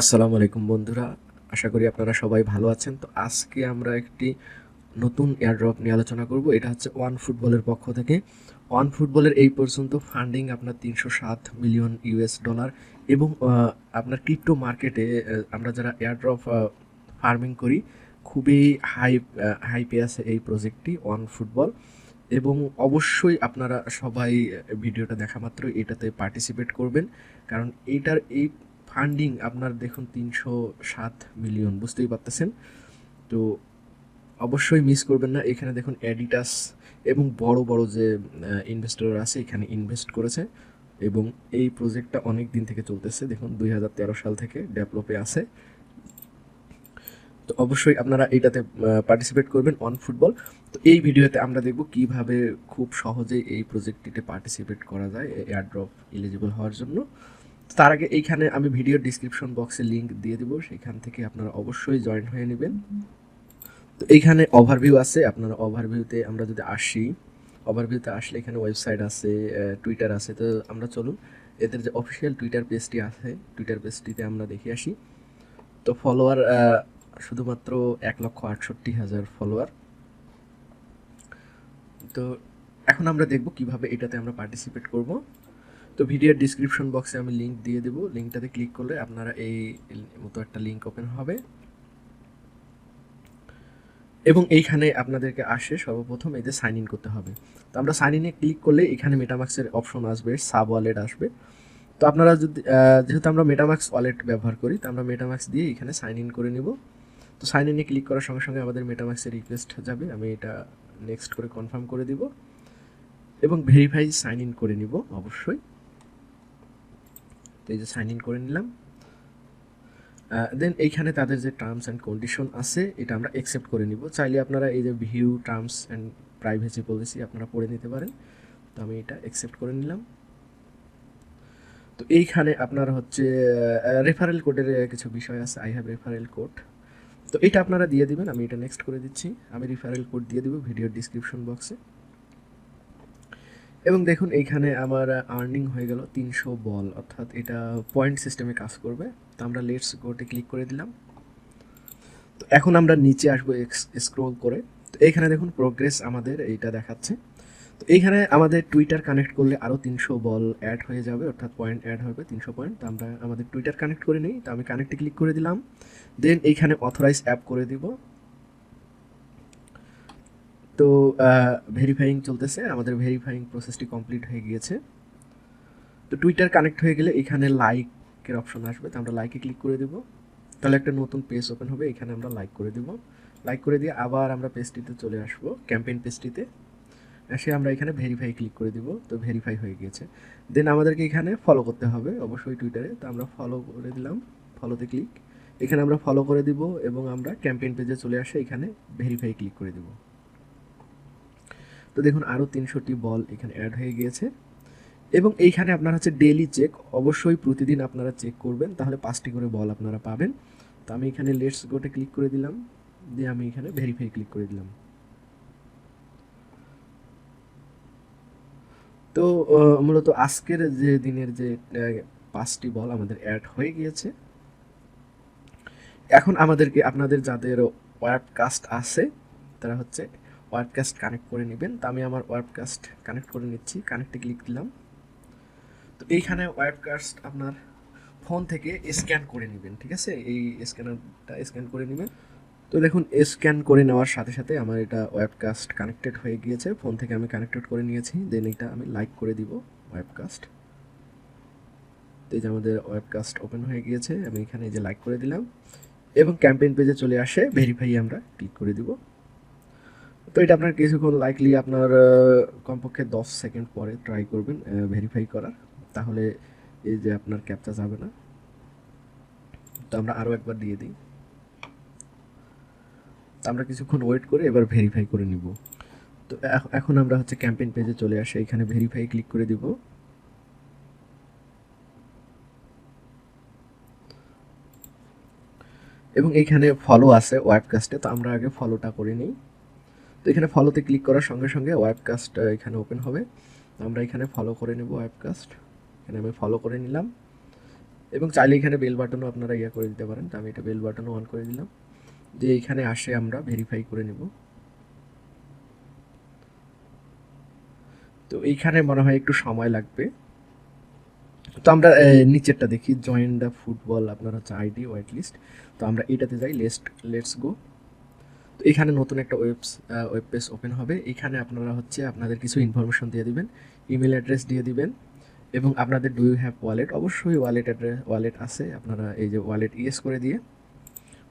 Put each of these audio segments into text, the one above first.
আসসালামু আলাইকুম বন্ধুরা, আশা করি আপনারা সবাই ভালো আছেন। তো আজকে আমরা একটি নতুন এয়ারড্রপ নিয়ে আলোচনা করব। এটা হচ্ছে ওয়ান ফুটবলের পক্ষ থেকে। ওয়ান ফুটবলের এই পর্যন্ত ফান্ডিং আপনার তিনশো সাত মিলিয়ন ইউএস ডলার এবং আপনার ক্রিপ্টো মার্কেটে আমরা যারা এয়ারড্রপ ফার্মিং করি, খুবই হাই হাই পে আছে এই প্রজেক্টটি ওয়ান ফুটবল এবং অবশ্যই আপনারা সবাই ভিডিওটা দেখা মাত্র এটাতে পার্টিসিপেট করবেন। কারণ এইটার এই ফান্ডিং আপনার দেখুন তিনশো সাত মিলিয়ন, বুঝতেই পারতেছেন? তো অবশ্যই মিস করবেন না। এখানে দেখুন অ্যাডিটাস এবং বড় বড় যে ইনভেস্টর আছে, এখানে ইনভেস্ট করেছে এবং এই প্রজেক্টটা অনেক দিন থেকে চলতেছে। দেখুন দু হাজার তেরো সাল থেকে ডেভেলপে আছে। তো অবশ্যই আপনারা এইটাতে পার্টিসিপেট করবেন অন ফুটবল তো এই ভিডিওতে আমরা দেখব কীভাবে খুব সহজেই এই প্রজেক্টটিতে পার্টিসিপেট করা যায় এয়ারড্রপ এলিজিবল হওয়ার জন্য। তার আগে এইখানে আমি ভিডিও ডিসক্রিপশন বক্সে লিংক দিয়ে দিব, সেখান থেকে আপনারা অবশ্যই জয়েন হয়ে নেবেন। তো এইখানে ওভারভিউ আছে, আপনারা ওভারভিউতে আমরা যদি আসি ওভারভিউতে আসলে এখানে ওয়েবসাইট আছে টুইটার আছে, তো আমরা চলুন, এদের যে অফিসিয়াল টুইটার পেজটি আছে টুইটার পেজটিতে আমরা দেখে আসি। তো ফলোয়ার শুধুমাত্র এক লক্ষ আটষট্টি হাজার ফলোয়ার তো এখন আমরা দেখব কীভাবে এটাতে আমরা পার্টিসিপেট করব। তো ভিডিওর ডিসক্রিপশন বক্সে আমি লিংক দিয়ে দেবো। লিঙ্কটাতে ক্লিক করলে আপনারা এই মতো একটা লিঙ্ক ওপেন হবে। এবং এইখানে আপনাদেরকে আসে সর্বপ্রথম এই যে সাইন ইন করতে হবে। তো আমরা সাইন ইনে ক্লিক করলে এখানে মেটামাক্সের অপশন আসবে সাব ওয়ালেট আসবে। তো আপনারা যদি যেহেতু আমরা মেটামাক্স ওয়ালেট ব্যবহার করি, তো আমরা মেটামাক্স দিয়ে এখানে সাইন ইন করে নিব। তো সাইন ইনে ক্লিক করার সঙ্গে সঙ্গে আমাদের মেটামাক্সের রিকোয়েস্ট যাবে। আমি এটা নেক্সট করে কনফার্ম করে দিব। এবং ভেরিফাই সাইন ইন করে নিব, অবশ্যই। তো এই যে সাইন ইন করে নিলাম। দেন এইখানে তাদের যে টার্মস অ্যান্ড কন্ডিশন আছে, এটা আমরা অ্যাকসেপ্ট করে নিব। চাইলে আপনারা এই যে view terms and privacy policy আপনারা পড়ে নিতে পারেন। তো আমি এটা অ্যাকসেপ্ট করে নিলাম। তো এইখানে আপনার হচ্ছে রেফারেল কোডের কিছু বিষয় আছে। আই হ্যাভ রেফারেল কোড তো এটা আপনারা দিয়ে দিবেন, আমি এটা নেক্সট করে দিচ্ছি। আমি রেফারেল কোড দিয়ে দিব ভিডিওর ডিসক্রিপশন বক্সে এবং দেখুন, এইখানে আমার আর্নিং হয়ে গেল তিনশো বল, অর্থাৎ এটা পয়েন্ট সিস্টেমে কাজ করবে। তো আমরা লেটস গোটে ক্লিক করে দিলাম। তো এখন আমরা নিচে আসব স্ক্রোল করে। তো এইখানে দেখুন প্রোগ্রেস আমাদের এইটা দেখাচ্ছে। তো এইখানে আমাদের টুইটার কানেক্ট করলে আরও তিনশো বল অ্যাড হয়ে যাবে, অর্থাৎ পয়েন্ট অ্যাড হবে তিনশো পয়েন্ট তো আমরা আমাদের টুইটার কানেক্ট করে নিই। তো আমি কানেক্টে ক্লিক করে দিলাম। দেন এইখানে অথরাইজ অ্যাপ করে দিব। তো ভেরিফাইং চলতেছে। আমাদের ভেরিফাইং প্রসেসটি কমপ্লিট হয়ে গিয়েছে। তো টুইটার কানেক্ট হয়ে গেলে এখানে লাইকের অপশন আসবে। তো আমরা লাইকে ক্লিক করে দেব। তাহলে একটা নতুন পেজ ওপেন হবে। এখানে আমরা লাইক করে দেব। লাইক করে দিয়ে আবার আমরা পেজটিতে চলে আসব ক্যাম্পেইন পেজটিতে এসে আমরা এখানে ভেরিফাই ক্লিক করে দিব। তো ভেরিফাই হয়ে গিয়েছে। দেন আমাদেরকে এখানে ফলো করতে হবে অবশ্যই টুইটারে তো আমরা ফলো করে দিলাম। ফলোতে ক্লিক এখানে আমরা ফলো করে দিব এবং আমরা ক্যাম্পেইন পেজে চলে আসে। এখানে ভেরিফাই ক্লিক করে দিব। তো দেখুন আরও তিনশোটি বল এখানে অ্যাড হয়ে গিয়েছে। এবং এইখানে আপনার হচ্ছে ডেলি চেক অবশ্যই প্রতিদিন আপনারা চেক করবেন, তাহলে পাঁচটি করে বল আপনারা পাবেন। তো আমি এখানে লেটস গোটে ক্লিক করে দিলাম, দিয়ে আমি এখানে ভেরিফাই ক্লিক করে দিলাম। তো মূলত আজকের যে দিনের যে পাঁচটি বল আমাদের অ্যাড হয়ে গিয়েছে। এখন আমাদেরকে, আপনাদের যাদের ওয়েবকাস্ট আছে, তারা হচ্ছে ওয়েবকাস্ট কানেক্ট করে নেবেন। তো আমি আমার ওয়েবকাস্ট কানেক্ট করে নিচ্ছি। কানেক্টে ক্লিক দিলাম। তো এইখানে ওয়েবকাস্ট আপনার ফোন থেকে স্ক্যান করে নেবেন, ঠিক আছে? এই স্ক্যানারটা স্ক্যান করে নেবেন। তো দেখুন স্ক্যান করে নেওয়ার সাথে সাথে আমার এটা ওয়েবকাস্ট কানেক্টেড হয়ে গিয়েছে। ফোন থেকে আমি কানেক্টেড করে নিয়েছি। দেন এটা আমি লাইক করে দিব ওয়েবকাস্ট তো এই যে আমাদের ওয়েবকাস্ট ওপেন হয়ে গিয়েছে। আমি এখানে যে লাইক করে দিলাম। এবং ক্যাম্পেইন পেজে চলে আসে। ভেরিফাই আমরা ক্লিক করে দিব। তো এটা আপনার কিছুক্ষণ লাইকলি আপনার কমপক্ষে দশ সেকেন্ড পরে ট্রাই করবেন ভেরিফাই করার। তাহলে এই যে আপনার ক্যাপচা যাবে না। তো আমরা আরও একবার দিয়ে দিই। আমরা কিছুক্ষণ ওয়েট করে এবার ভেরিফাই করে নিব। তো এখ- এখন আমরা হচ্ছে ক্যাম্পেইন পেজে চলে আসে। এখানে ভেরিফাই ক্লিক করে দিব। এবং এইখানে ফলো আছে ওয়েবকাস্টে তো আমরা আগে ফলোটা করে নিই। তো এখানে ফলোতে ক্লিক করার সঙ্গে সঙ্গে ওয়েবকাস্ট এখানে ওপেন হবে। আমরা এখানে ফলো করে নেব ওয়েবকাস্ট এখানে আমি ফলো করে নিলাম। এবং চাইলে এখানে বেল বাটনও আপনারা ইয়ে করে দিতে পারেন। তো আমি এটা বেল বাটনও অন করে দিলাম। যে এইখানে আসে আমরা ভেরিফাই করে নেব। তো এইখানে মনে হয় একটু সময় লাগবে। তো আমরা নিচেরটা দেখি। জয়েন দ্য ফুটবল আপনার হচ্ছে আইডি হোয়াইট লিস্ট তো আমরা এটাতে যাই। লেস্ট লেটস গো তো এখানে নতুন একটা ওয়েবস ওয়েব পেজ ওপেন হবে। এখানে আপনারা হচ্ছে আপনাদের কিছু ইনফরমেশন দিয়ে দিবেন ইমেল অ্যাড্রেস দিয়ে দিবেন এবং আপনাদের ডু ইউ হ্যাভ ওয়ালেট অবশ্যই ওয়ালেট অ্যাড্রেস ওয়ালেট আছে। আপনারা এই যে ওয়ালেট ইয়েস করে দিয়ে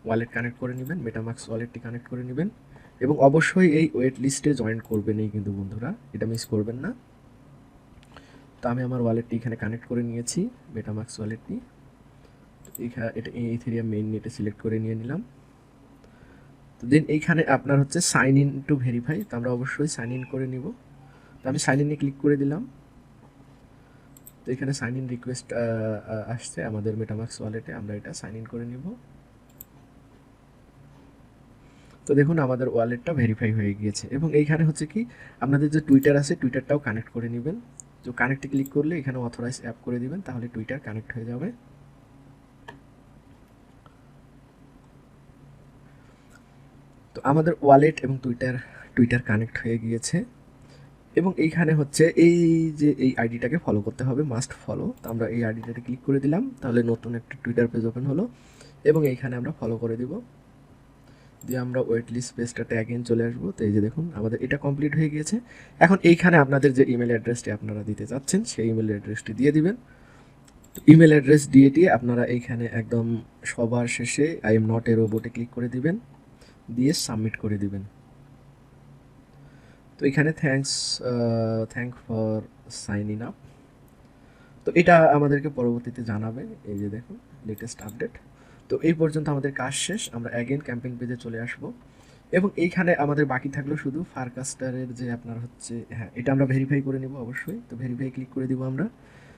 ওয়ালেট কানেক্ট করে নেবেন মেটামাক্স ওয়ালেটটি কানেক্ট করে নেবেন এবং অবশ্যই এই ওয়েট লিস্টে জয়েন করবেনই কিন্তু বন্ধুরা। এটা মিস করবেন না। তো আমি আমার ওয়ালেটটি এখানে কানেক্ট করে নিয়েছি মেটামাক্স ওয়ালেটটি এটা এই ইথেরিয়াম মেইন নেটে সিলেক্ট করে নিয়ে নিলাম। তো দেন এইখানে আপনার হচ্ছে সাইন ইন টু ভেরিফাই তো আমরা অবশ্যই সাইন ইন করে নিব। তো আমি সাইন ইনে ক্লিক করে দিলাম। তো এখানে সাইন ইন রিকোয়েস্ট আসছে আমাদের মেটামাক্স ওয়ালেটে আমরা এটা সাইন ইন করে নিব। তো দেখুন আমাদের ওয়ালেটটা ভেরিফাই হয়ে গিয়েছে। এবং এইখানে হচ্ছে কি, আপনাদের যে টুইটার আছে টুইটারটাও কানেক্ট করে নেবেন। তো কানেক্টে ক্লিক করলে এখানে অথরাইজ অ্যাপ করে দিবেন, তাহলে টুইটার কানেক্ট হয়ে যাবে। আমাদের ওয়ালেট এবং টুইটার টুইটার কানেক্ট হয়ে গিয়েছে। এবং এইখানে হচ্ছে এই যে এই আইডিটাকে ফলো করতে হবে মাস্ট ফলো তো আমরা এই আইডিটাতে ক্লিক করে দিলাম, তাহলে নতুন একটা টুইটার পেজ ওপেন হলো। এবং এইখানে আমরা ফলো করে দিব। দিয়ে আমরা ওয়েট লিস্ট পেজটাতে অ্যাগেন চলে আসব। তো এই যে দেখুন, আমাদের এটা কমপ্লিট হয়ে গিয়েছে। এখন এইখানে আপনাদের যে ইমেল অ্যাড্রেসটি আপনারা দিতে চাচ্ছেন, সেই ইমেল অ্যাড্রেসটি দিয়ে দিবেন। ইমেল অ্যাড্রেস দিয়ে দিয়ে আপনারা এইখানে একদম সবার শেষে আই এম নট এ রোবটে ক্লিক করে দিবেন। দিয়ে সাবমিট করে দিবেন। তো এখানে thanks thank for sign in up তো এটা আমাদেরকে পরবর্তীতে জানাবে এই যে দেখুন লেটেস্ট আপডেট তো এই পর্যন্ত আমাদের কাজ শেষ, আমরা অ্যাগেন ক্যাম্পেইন পেজে চলে আসব। এবং এইখানে আমাদের বাকি থাকল শুধু ফারকাস্টারের যে আপনার হচ্ছে হ্যাঁ এটা আমরা ভেরিফাই করে নিব অবশ্যই। তো ভেরিফাই ক্লিক করে দিব আমরা।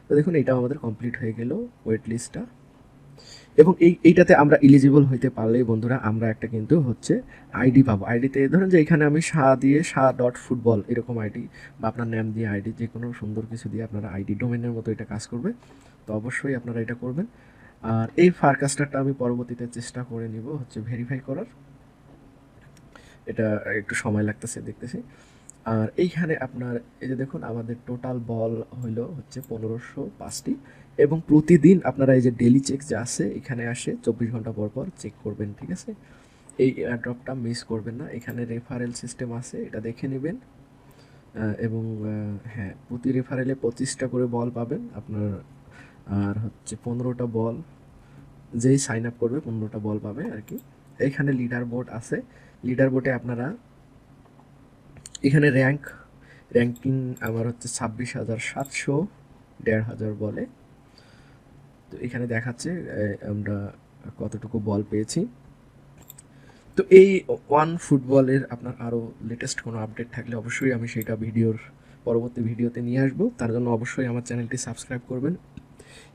তো দেখুন, এটাও আমাদের কমপ্লিট হয়ে গেল ওয়েট লিস্টটা এবং এই, এইটাতে আমরা এলিজিবল হইতে পারলেই বন্ধুরা, আমরা একটা কিন্তু হচ্ছে আইডি পাবো। আইডিতে ধরেন যে এখানে আমি সা দিয়ে সা ডট ফুটবল এরকম আইডি বা আপনার নাম দিয়ে আইডি যে কোনো সুন্দর কিছু দিয়ে আপনারা আইডি ডোমেনের মতো এটা কাজ করবে। তো অবশ্যই আপনারা এটা করবেন। আর এই ফারকাস্টারটা আমি পরবর্তীতে চেষ্টা করে নিব হচ্ছে ভেরিফাই করার। এটা একটু সময় লাগতেছে দেখতেছি। আর এইখানে আপনার, এই যে দেখুন, আমাদের টোটাল বল হইল হচ্ছে পনেরোশো পাঁচটি। এবং প্রতিদিন আপনারা এই যে ডেলি চেক যে আছে, এখানে আসে, চব্বিশ ঘণ্টা পর পর চেক করবেন, ঠিক আছে? এই ড্রপটা মিস করবেন না। এখানে রেফারেল সিস্টেম আছে, এটা দেখে নেবেন। এবং হ্যাঁ প্রতি রেফারেলে পঁচিশটা করে বল পাবেন। আপনার, আর হচ্ছে পনেরোটা বল, যেই সাইন আপ করবে, পনেরোটা বল পাবে আর কি। এখানে লিডার বোর্ড আছে। লিডার বোর্ডে আপনারা, এখানে র্যাঙ্ক র্যাঙ্কিং আমার হচ্ছে ছাব্বিশ হাজার সাতশো দেড় হাজার বলে। তো এখানে দেখাচ্ছে আমরা কতটুকু বল পেয়েছি। তো এই ওয়ান ফুটবলের আপনার আরও লেটেস্ট কোনো আপডেট থাকলে অবশ্যই আমি সেটা ভিডিওর পরবর্তী ভিডিওতে নিয়ে আসব। তার জন্য অবশ্যই আমার চ্যানেলটি সাবস্ক্রাইব করবেন।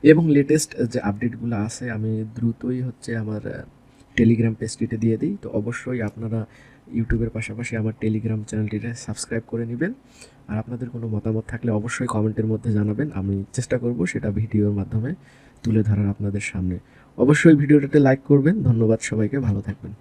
এবং লেটেস্ট যে আপডেটগুলো আছে, আমি দ্রুতই হচ্ছে আমার টেলিগ্রাম পেজটিতে দিয়ে দিই। তো অবশ্যই আপনারা ইউটিউবের পাশাপাশি আমার টেলিগ্রাম চ্যানেলটিতে সাবস্ক্রাইব করে নেবেন। আর আপনাদের কোনো মতামত থাকলে অবশ্যই কমেন্টের মধ্যে জানাবেন। আমি চেষ্টা করব সেটা ভিডিওর মাধ্যমে তুলে ধরার আপনাদের সামনে। অবশ্যই ভিডিওটাতে লাইক করবেন। ধন্যবাদ সবাইকে। ভালো থাকবেন।